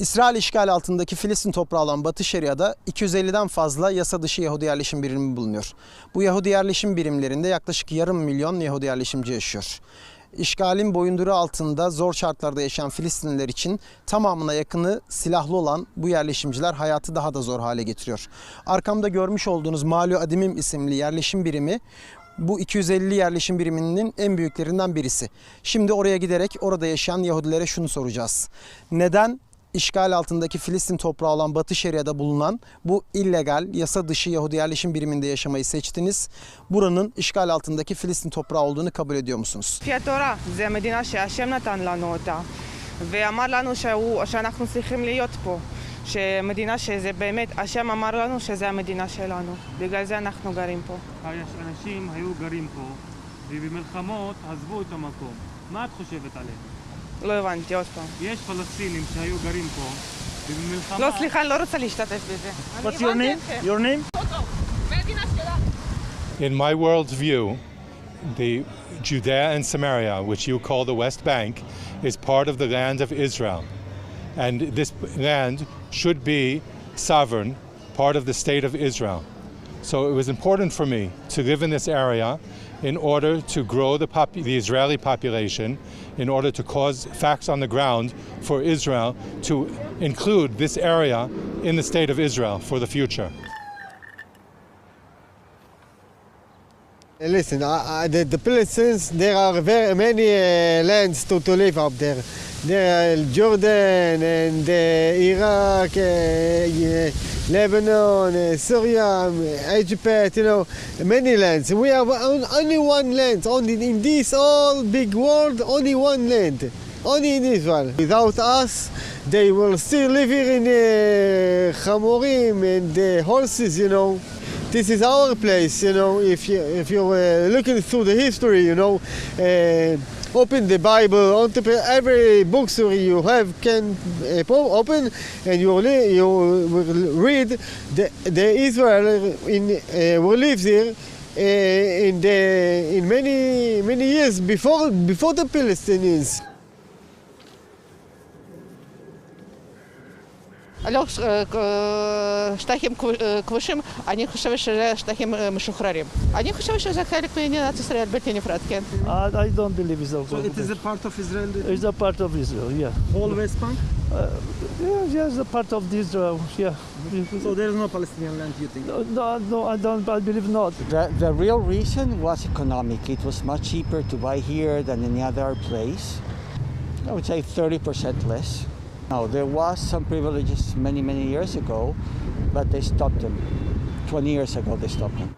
İsrail işgali altındaki Filistin toprağı olan Batı Şeria'da 250'den fazla yasa dışı Yahudi yerleşim birimi bulunuyor. Bu Yahudi yerleşim birimlerinde yaklaşık yarım milyon Yahudi yerleşimci yaşıyor. İşgalin boyunduru altında zor şartlarda yaşayan Filistinliler için tamamına yakını silahlı olan bu yerleşimciler hayatı daha da zor hale getiriyor. Arkamda görmüş olduğunuz Malu Adimim isimli yerleşim birimi bu 250 yerleşim biriminin en büyüklerinden birisi. Şimdi oraya giderek orada yaşayan Yahudilere şunu soracağız. Neden işgal altındaki Filistin toprağı olan Batı Şeria'da bulunan bu illegal, yasa dışı Yahudi yerleşim biriminde yaşamayı seçtiniz? Buranın işgal altındaki Filistin toprağı olduğunu kabul ediyor musunuz? לפי התורה, זו המדינה שהשם נתן לנו אותה, ואמר לנו שהוא, שאנחנו צריכים להיות פה, שמדינה שזה באמת, השם אמר לנו שזה המדינה שלנו, בגלל זה אנחנו גרים פה. אנשים היו גרים פה, ובמלחמות עזבו את המקום. מה את חושבת עליהם? לא הבנתי, עוד פעם. יש פלסטינים שהיו גרים פה, ובמלחמה... לא, סליחה, אני לא רוצה להשתתף בזה. אני What's your הבנתי name? אתכם. Your name? In my world view, the Judea and Samaria, which you call the West Bank, is part of the land of Israel. And this land should be sovereign, part of the state of Israel. So it was important for me to live in this area in order to grow the, the Israeli population, in order to cause facts on the ground for Israel to include this area in the state of Israel for the future. Listen, I, the, the Palestinians, there are very many uh, lands to, to live up there. There are Jordan and uh, Iraq, uh, Lebanon, uh, Syria, um, Egypt, you know, many lands. We have on- only one land, only in this all big world, only one land, only in Israel. Without us, they will still live here in uh, Chamorim and uh, horses, you know. This is our place, you know. If you if you're uh, looking through the history, you know, uh, open the Bible, every bookstore you have can uh, open, and you you will read the the Israel in uh, who lives here. Uh, in the in many many years before before the Palestinians. Э, э, штахим э, квышим, они хушевишь штахим мшухрарим. Они хушевишь за халик пенинат Израиль бетини фраткен. I don't believe it is a part of Israel? It's a part of Israel, yeah. All West Bank? Uh, yeah, yeah, it's a part of Israel, yeah. So there is no Palestinian land, you think? No, no, I don't, believe not. The, real reason was economic. It was much cheaper to buy here than any other place. I would say 30% less. Now, there was some privileges many, many years ago, but they stopped them. 20 years ago, they stopped them.